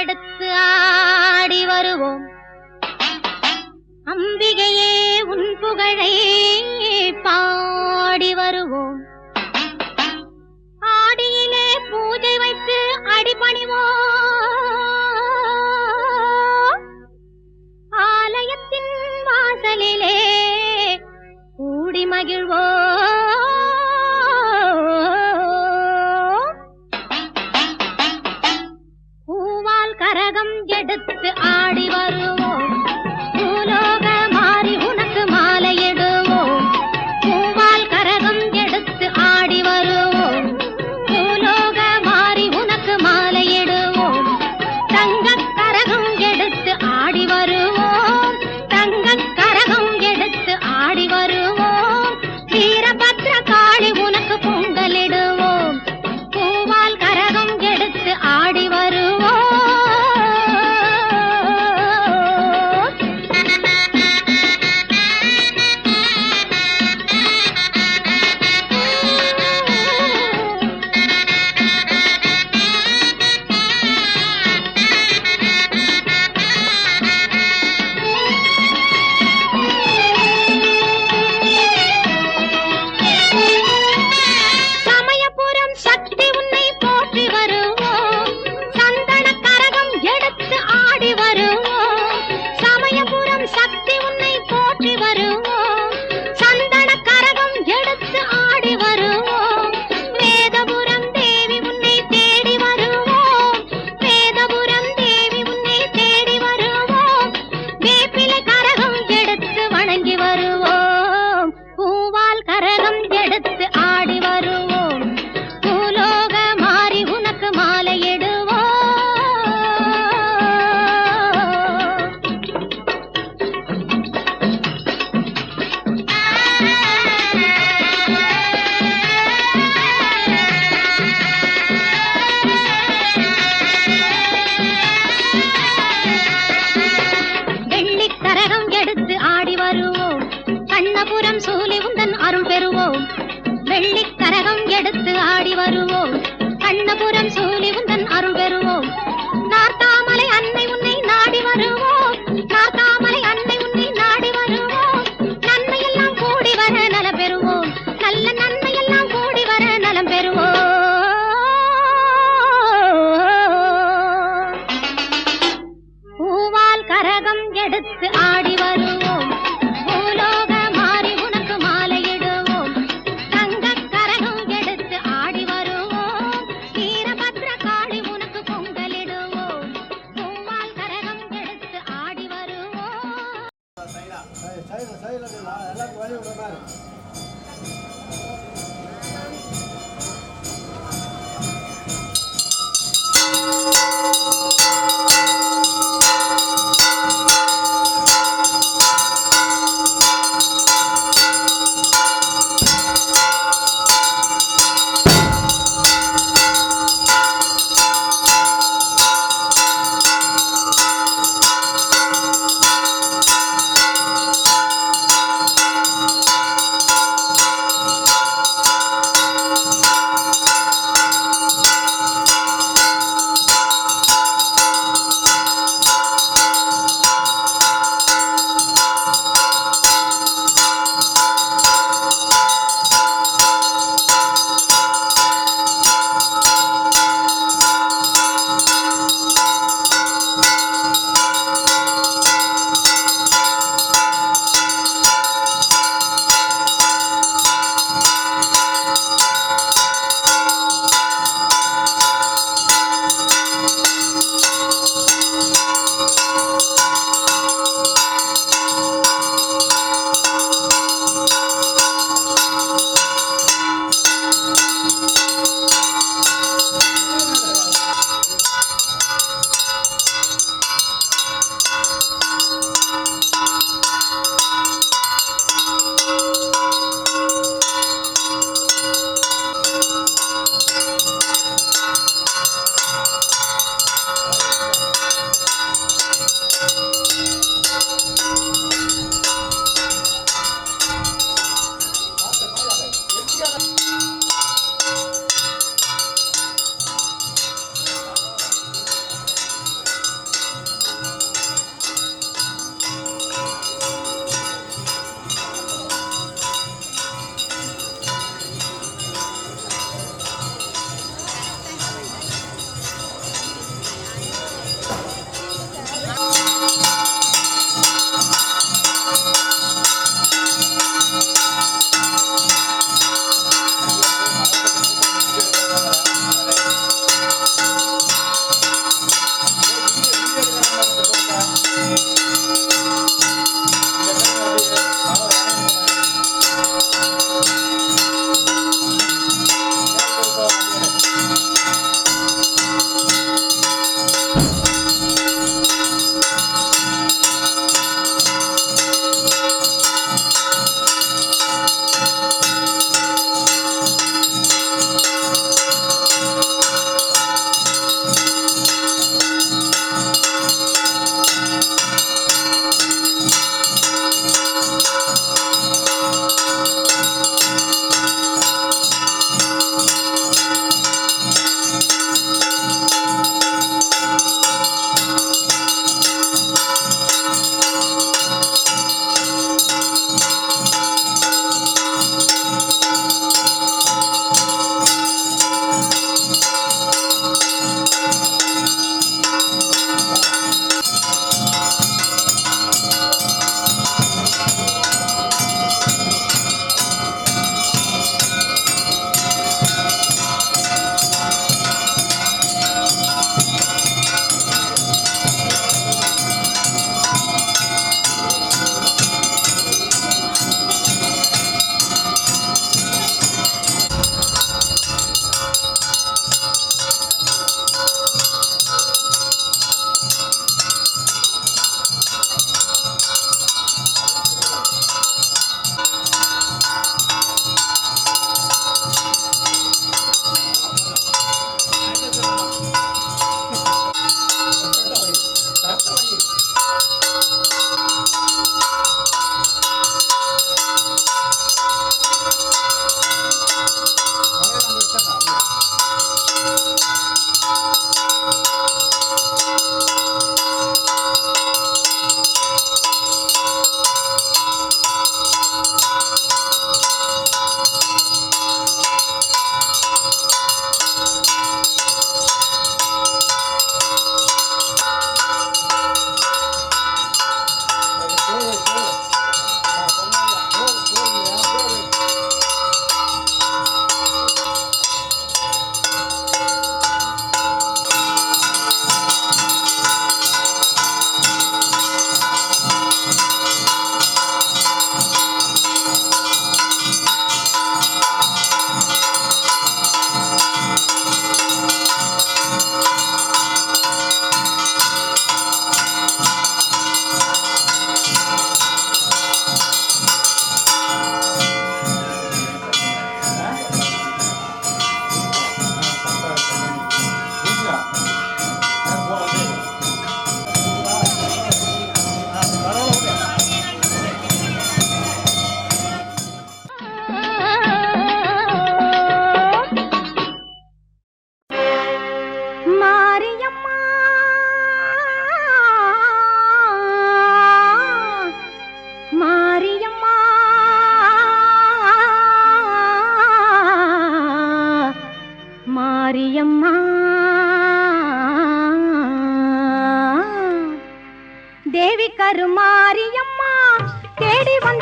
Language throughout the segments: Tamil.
எடுத்து ஆடி வருவோம்.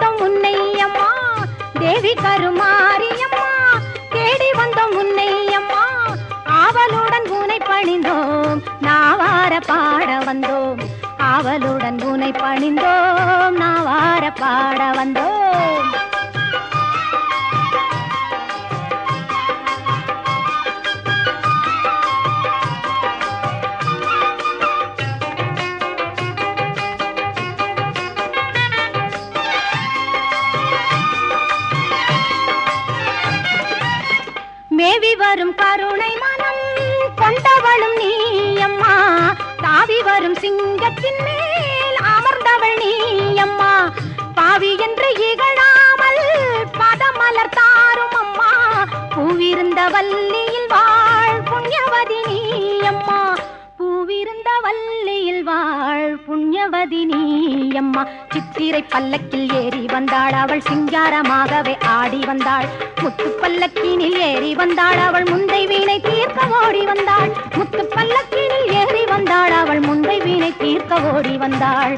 தேடி வந்தோம் உன்னையம்மா. தேவி கருமாரியம்மா. தேடி வந்தோம் உன்னையம்மா. ஆவலுடன் உனை பணிந்தோம். நாவார பாட வந்தோம். ஆவலுடன் உனை பணிந்தோம். நாவார பாட வந்தோம். சிங்கத்தின் மேல் அமர்ந்தவள் நீ அம்மா பாவி என்று இகழாமல் பதமலர் தாரும் அம்மா. பூவிருந்த வல்லியில் வாழ் புண்ணியவதி நீ அம்மா பூவிருந்த வல்லியில் வாழ் புண்ணியவதி நீ அம்மா சித்திரை பல்லக்கில் ஏறி வந்தாள் அவள் சிங்காரமாகவே ஆடி வந்தாள். முத்து பல்லக்கினில் ஏறி வந்தாள் அவள் முந்தை வீணை தீர்க்க ஓடி வந்தாள். முத்து பல்லக்கில் வந்தாள். அவள் முந்தை வீணை தீர்க்க ஓடி வந்தாள்.